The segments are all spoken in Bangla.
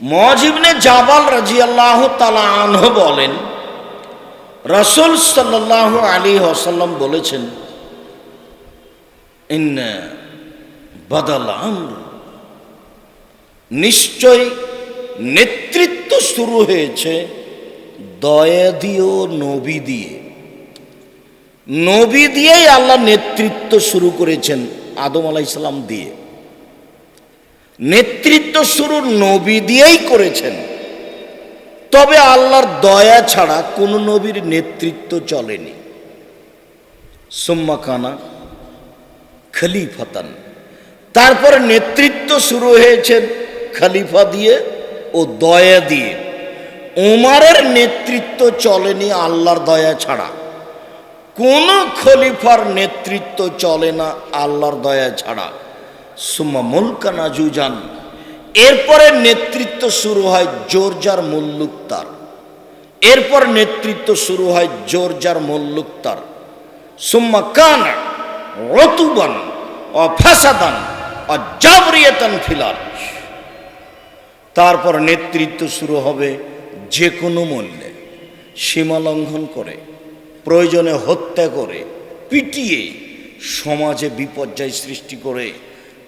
মজিবনে জাবাল রাজি আল্লাহ আনহ বলেন, রসুল সাল্লাহ আলী আসাল্লাম বলেছেন, ইন্না বদল নিশ্চয় নেতৃত্ব শুরু হয়েছে দয়া দিয়ে ও নবী দিয়ে। নবী দিয়েই আল্লাহ নেতৃত্ব শুরু করেছেন আদম আলাইসাল্লাম দিয়ে। নেতৃত্ব শুরু নবী দিয়েই করেছেন। তবে আল্লাহর দয়া ছাড়া কোনো নবীর নেতৃত্ব চলেনি। সোম্মাকানা খলিফাতান। তারপরে নেতৃত্ব শুরু হয়েছে খলিফা দিয়ে ও দয়া দিয়ে। ওমারের নেতৃত্ব চলেনি আল্লাহর দয়া ছাড়া। কোন খলিফার নেতৃত্ব চলে না আল্লাহর দয়া ছাড়া। সুম্মা মুলকানা জুজান এরপরে নেতৃত্ব শুরু হয় জোরজার মুল্লুক্তার এরপর নেতৃত্ব শুরু হয় জোরজার মুল্লুক্তার সুম্মা কানা রতুবান ও ফাসাদান ও জাবরিয়াতান ফিলাল তারপর নেতৃত্ব শুরু হবে যে কোনো মূল্যে সীমা লঙ্ঘন করে, প্রয়োজনে হত্যা করে, পিটিয়ে সমাজে বিপর্যয় সৃষ্টি করে।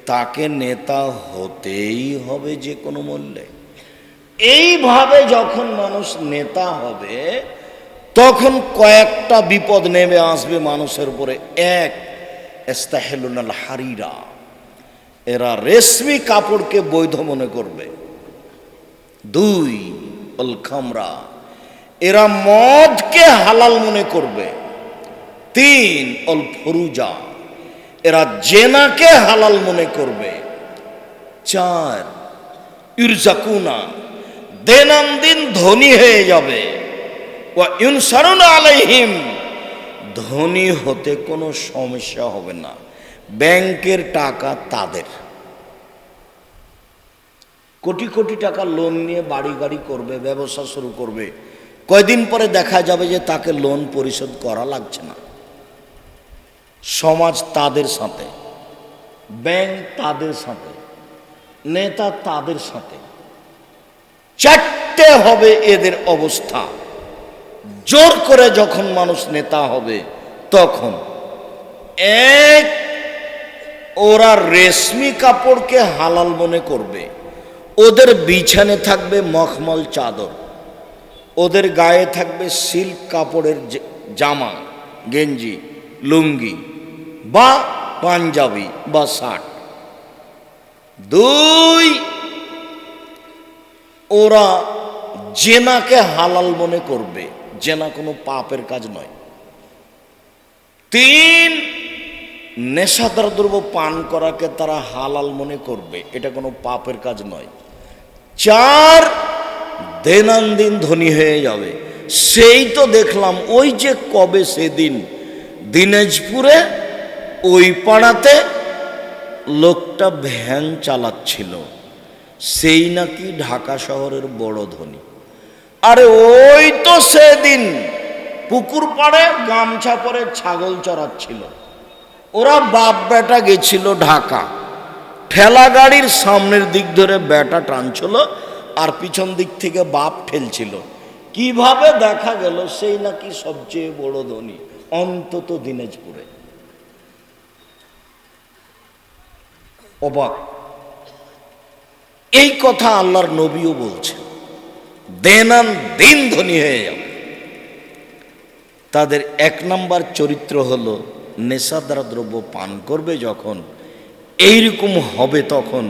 তাকে নেতা হতেই হবে যে কোনো মূল্যে। এইভাবে যখন মানুষ নেতা হবে, তখন কয়েকটা বিপদ নেমে আসবে মানুষের উপরে। এক, এস্তাহেলুনাল হারিরা। এরা রেশমি কাপড়কে বৈধ মনে করবে। দুই অল খামরা। এরা মদকে হালাল মনে করবে। তিন অল ফরুজা। এরা জেনাকে হালাল মনে করবে। চার, ইরজাকুনা দিন ধনী হয়ে যাবে। ইনসারুন আলাইহিম, ধনী হতে কোনো সমস্যা হবে না। ব্যাংকের টাকা তাদের। কোটি কোটি টাকা লোন নিয়ে বাড়ি গাড়ি করবে, ব্যবসা শুরু করবে। কয়দিন পরে দেখা যাবে যে তাকে লোন পরিশোধ করা লাগছে না। সমাজ তাদের সাথে, ব্যাংক তাদের সাথে, নেতা তাদের সাথে। চারটে হবে এদের অবস্থা। জোর করে যখন মানুষ নেতা হবে, তখন এক, ওরা রেশমি কাপড়কে হালাল মনে করবে। ওদের বিছানে থাকবে মখমল চাদর। ওদের গায়ে থাকবে সিল্ক কাপড়ের জামা, গেঞ্জি, লুঙ্গি। বা পাঞ্জাবি বা শার্ট। দুই, ওরা জেনাকে হালাল মনে করবে। জেনা কোনো পাপের কাজ নয়। তিন, নেশাদার দ্রব্য পান করাকে তারা হালাল মনে করবে। এটা কোনো পাপের কাজ নয়। চার দিন ধনী হয়ে যাবে। সেই তো দেখলাম ওই যে কবে সেদিন দিনাজপুরে ওই পাড়াতে লোকটা ভ্যান চালাচ্ছিল। সেই নাকি ঢাকা শহরের বড় ধনী। আরে ওই তো সেদিন পুকুর পাড়ে গামছা পরে ছাগল চড়াচ্ছিল। ওরা বাপ বেটা গেছিল ঢাকা। ঠেলা গাড়ির সামনের দিক ধরে বেটা টানছিল আর পিছন দিক থেকে বাপ ঠেলছিল। কীভাবে দেখা গেল সেই নাকি সবচেয়ে বড় ধনী, অন্তত দিনাজপুরে। অবাক। এই কথা আল্লাহর নবীও বলছেন। দেনান দিন ধনী হয়ে যাবে তাদের এক নম্বর চরিত্র হলো নেশাদার দ্রব্য পান করবে যখন, এইরকম হবে তখন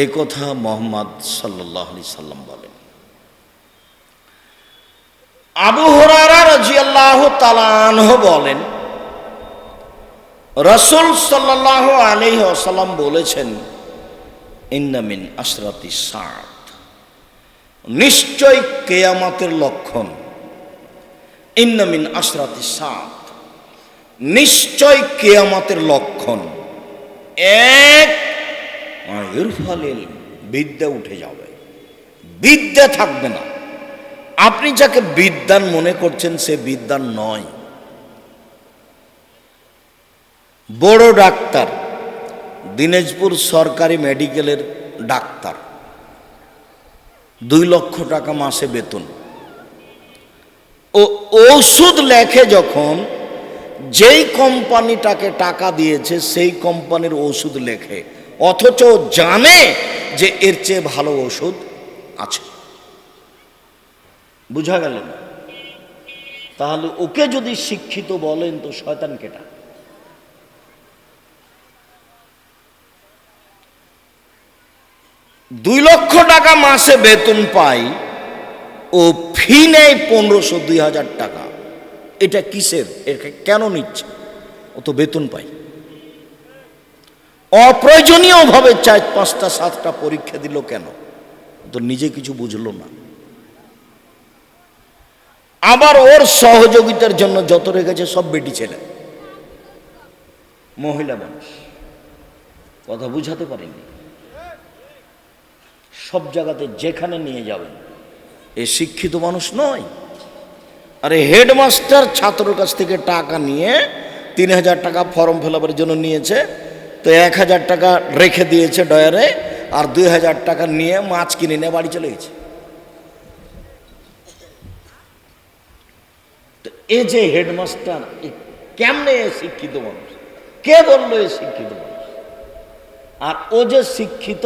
এই কথা মোহাম্মদ সাল্লাহ আলি সাল্লাম বলেন। আবু হরারা রাজিয়াল্লাহ বলেন রসুল সাল্লাহ আলি আসাল্লাম বলেছেন ইন্নামিন আশরাতি সাত নিশ্চয় কেয়ামাতের লক্ষণ। ইন্নামিন আশরাতি সাত নিশ্চয় কেয়ামাতের লক্ষণ। এক ইরফালিল বিদ্যা উঠে যাবে। বিদ্যা থাকবে না। আপনি যাকে বিদ্যান মনে করছেন, সে বিদ্যান নয়। বড় ডাক্তার, দিনাজপুর সরকারি মেডিকেলের ডাক্তার। দুই লক্ষ টাকা মাসে বেতন। ও ওষুধ লেখে যখন যেই কোম্পানিটাকে টাকা দিয়েছে, সেই কোম্পানির ওষুধ লেখে। অথচ জানে যে এর চেয়ে ভালো ওষুধ আছে। বুঝা গেল না? তাহলে ওকে যদি শিক্ষিত বলেন তো শয়তান কেটা? দুই লক্ষ টাকা মাসে বেতন পাই, ও ফি নেয় পনেরোশো দুই হাজার টাকা। এটা কিসের? একে কেন নিচ্ছে? ও তো বেতন পাই অপ্রয়োজনীয়ভাবে চার, পাঁচটা, সাতটা পরীক্ষা দিল কেন? তো নিজে কিছু বুঝলো না। আবার ওর সহযোগিতার জন্য যত রেখেছে সব বেটি ছেলে। মহিলা মানুষ। কথা বুঝাতে পারিনি সব জায়গাতে যেখানে নিয়ে যাবেন। এ শিক্ষিত মানুষ নয়। আরে হেডমাস্টার ছাত্রর কাছ থেকে টাকা নিয়ে তিন হাজার টাকা ফর্ম ফিল জন্য নিয়েছে, তো এক হাজার টাকা রেখে দিয়েছে ডয়ারে, আর দুই হাজার টাকা নিয়ে মাছ কিনে নিয়ে বাড়ি চলে গেছে। তো এ যে হেডমাস্টার কেমনে এ শিক্ষিত মানুষ? কে বলল এ শিক্ষিত মানুষ? আর ও যে শিক্ষিত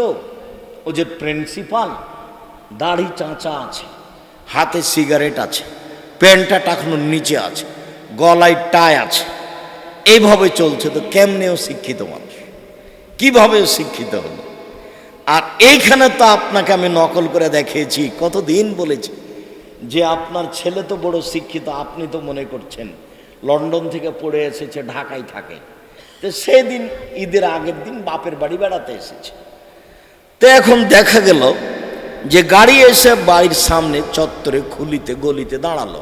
ও যে প্রিন্সিপাল, দাড়ি চাঁচা আছে, হাতে সিগারেট আছে, প্যান্টটা টাকানোর নিচে আছে, গলায় টাই আছে, এইভাবে চলছে তো কেমনেও শিক্ষিত মানুষ? কীভাবে শিক্ষিত হলো? আর এইখানে তো আপনাকে আমি নকল করে দেখিয়েছি, কতদিন বলেছি যে আপনার ছেলে তো বড় শিক্ষিত, আপনি তো মনে করছেন লন্ডন থেকে পড়ে এসেছে, ঢাকায় থাকে। তো সেদিন ঈদের আগের দিন বাপের বাড়ি বেড়াতে এসেছে। তো এখন দেখা গেল যে গাড়ি এসে বাড়ির সামনে চত্বরে খুলিতে গলিতে দাঁড়াল।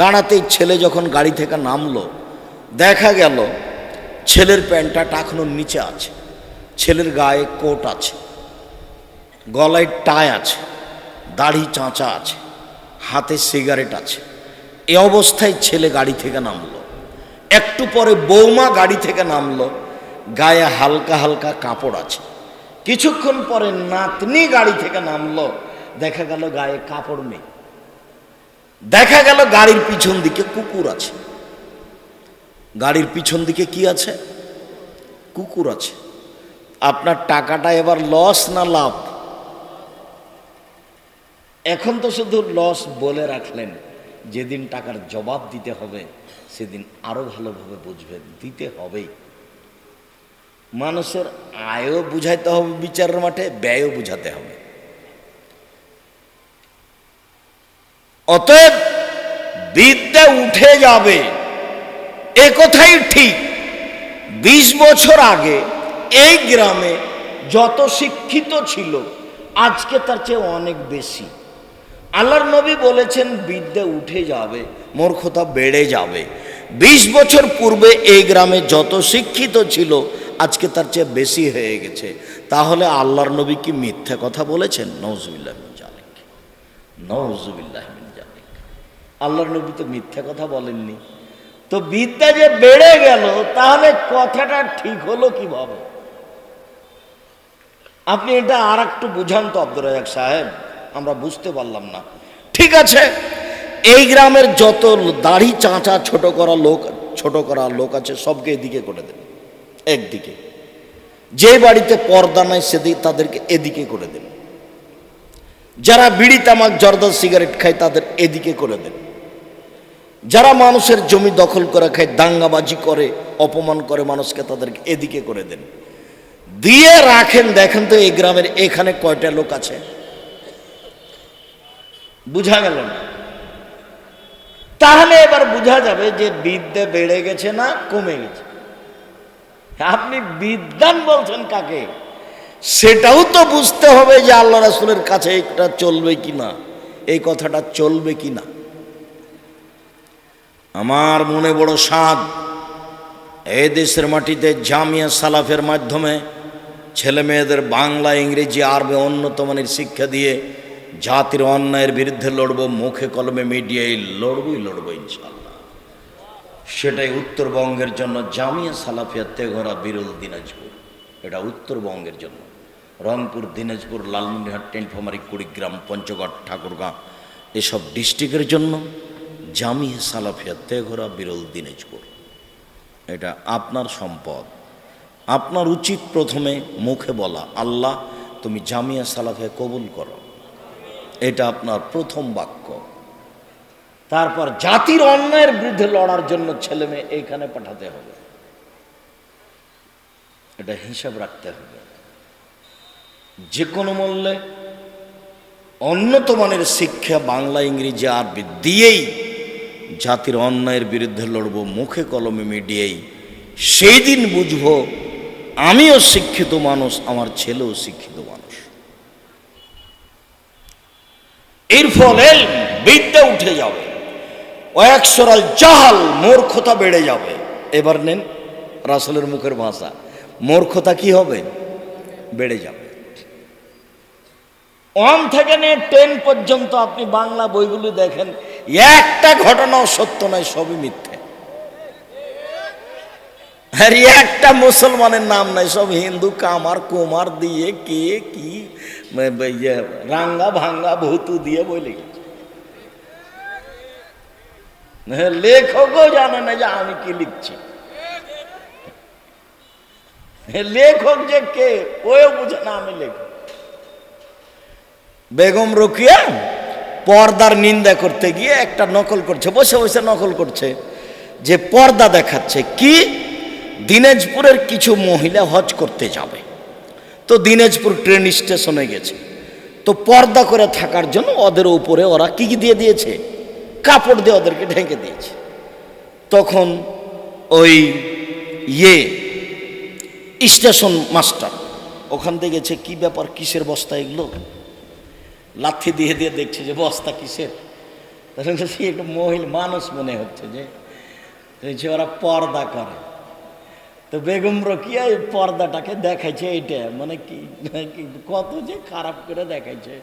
দাঁড়াতেই ছেলে যখন গাড়ি থেকে নামলো, দেখা গেল ছেলের প্যান্টটা টাকানোর নিচে আছে, ছেলের গায়ে কোট আছে, গলায় টাই আছে, দাড়ি চাঁচা আছে, হাতে সিগারেট আছে। এ অবস্থায় ছেলে গাড়ি থেকে নামলো। একটু পরে বৌমা গাড়ি থেকে নামলো, গায়ে হালকা হালকা কাপড় আছে। কিছুক্ষণ পরে নাতনি গাড়ি থেকে নামলো। দেখা গেল গায়ে কাপড় নেই। দেখা গেল গাড়ির পিছন দিকে কুকুর আছে। গাড়ির পিছন দিকে কি আছে? কুকুর আছে। আপনার টাকাটা এবার লস না লাভ? এখন তো শুধু লস বলে রাখলেন, যেদিন টাকার জবাব দিতে হবে, সেদিন আরও ভালোভাবে বুঝবেন, দিতে হবেই। মানুষের আয়ও বুঝাইতে হবে, বিচারের মাঠে ব্যয়ও বুঝাতে হবে। অতএব বিদ্যা উঠে যাবে, এ কথাই ঠিক। বিশ বছর আগে এই গ্রামে যত শিক্ষিত ছিল, আজকে তার চেয়ে অনেক বেশি। আল্লাহর নবী বলেছেন, বিদ্যা উঠে যাবে, মূর্খতা বেড়ে যাবে। বিশ বছর পূর্বে এই গ্রামে যত শিক্ষিত ছিল আজকে তার চেয়ে বেশি হয়ে গেছে। তাহলে আল্লাহর নবী কি মিথ্যা কথা বলেছেন? নজুবিল্লাহ জালেক নজুবিল্লাহ জালেক আল্লাহর নবী তো মিথ্যা কথা বলেননি। তো বিদ্যা যে বেড়ে গেল, তাহলে কথাটা ঠিক হলো কীভাবে? আপনি এটা আর একটু বুঝান তো আব্দুর রাজাক সাহেব, আমরা বুঝতে পারলাম না। ঠিক আছে, এই গ্রামের যত দাড়ি চাঁচা ছোট করা লোক, ছোট করা লোক আছে, সবকে এদিকে করে দেন। একদিকে। যে বাড়িতে পর্দা নাই সেদিকে তাদেরকে এদিকে করে দেন। যারা বিড়ি, তামাক জর্দা সিগারেট খায় তাদের এদিকে করে দেন। যারা মানুষের জমি দখল করে খায়, দাঙ্গাবাজি করে, অপমান করে মানুষকে তাদেরকে এদিকে করে দেন। দিয়ে রাখেন, দেখেন তো এই গ্রামের এখানে কয়টা লোক আছে। বুঝা গেল না। তাহলে এবার বোঝা যাবে যে বিদ্যা বেড়ে গেছে না কমে গেছে। আপনি বিদ্যান বলছেন কাকে? সেটাও তো বুঝতে হবে যে আল্লাহ রাসুলের কাছে এটা চলবে কি না এই কথাটা চলবে কি না আমার মনে বড় স্বাদ, এই দেশের মাটিতে জামিয়া সালাফের মাধ্যমে ছেলে মেয়েদের বাংলা, ইংরেজি, আরবে উন্নত মানের শিক্ষা দিয়ে জাতির অন্যায়ের বিরুদ্ধে লড়বো, মুখে কলমে মিডিয়ায় লড়বই লড়বো ইনশাল্লাহ সেটাই উত্তরবঙ্গের জন্য জামিয়া সালাফিয়া তেঘরা বিরল দিনাজপুর। এটা উত্তরবঙ্গের জন্য। রংপুর, দিনাজপুর, লালমনিরহাট টেনফামারি কুড়িগ্রাম, পঞ্চগড় ঠাকুরগাঁ এসব ডিস্ট্রিক্টের জন্য জামিয়া সালাফিয়া তেঘোরা বিরল দিনাজপুর। এটা আপনার সম্পদ। আপনার উচিত প্রথমে মুখে বলা, আল্লাহ, তুমি জামিয়া সালাফিয়া কবুল করো। এটা আপনার প্রথম বাক্য। তারপর জাতির অন্যায়ের বিরুদ্ধে লড়ার জন্য ছেলে মেয়ে এইখানে পাঠাতে হবে। এটা হিসাব রাখতে হবে। যে কোনো মূল্যে উন্নত মানের শিক্ষা বাংলা, ইংরেজি, আরবি দিয়েই জাতির অন্যায়ের বিরুদ্ধে লড়ব, মুখে কলমে মিডিয়েই। সেই দিন বুঝব, আমিও শিক্ষিত মানুষ, আমার ছেলেও শিক্ষিত মানুষ। এর ফলে বিদ্যা উঠে যাবে। অয়াকসরাল জাহাল মূর্খতা বেড়ে যাবে। এবার নেন রাসলের মুখের ভাষা। মূর্খতা কি হবে? বেড়ে যাবে। ওয়ান থেকে নিয়ে টেন পর্যন্ত আপনি বাংলা বইগুলো দেখেন একটা ঘটনাও সত্য নয় সবই মিথ্যে। আর একটা মুসলমানের নাম নাই সব হিন্দু কামার কুমার দিয়ে কে কি রাঙ্গা ভাঙ্গা ভূতু দিয়ে হ্যাঁ, লেখকও জানে না যে আমি কি লিখছি। হ্যাঁ, লেখক যে কে ওও বুঝে না আমি লেখক। বেগম রোকিয়া পর্দার নিন্দা করতে গিয়ে একটা নকল করছে বসে বসে নকল করছে যে পর্দা দেখাচ্ছে কি? দিনাজপুরের কিছু মহিলা হজ করতে যাবে। তো দিনাজপুর ট্রেন স্টেশনে গেছে। তো পর্দা করে থাকার জন্য ওদের উপরে ওরা কি কি দিয়ে দিয়েছে? কাপড় দিয়ে ওদেরকে ঢেকে দিয়েছে। তখন ওই ইয়ে স্টেশন মাস্টার, ওখান থেকে গেছে, কি ব্যাপার, কিসের বস্তা এগুলো? লাথি দিয়ে দিয়ে দেখছে যে, বস্তা কিসের? একটু মহিলা, মানুষ মনে হচ্ছে যে যে ওরা পর্দা করে। তো বেগম রকিয়া এই পর্দাটাকে দেখাইছে, এইটা মানে কি কি, কত যে খারাপ করে দেখাইছে।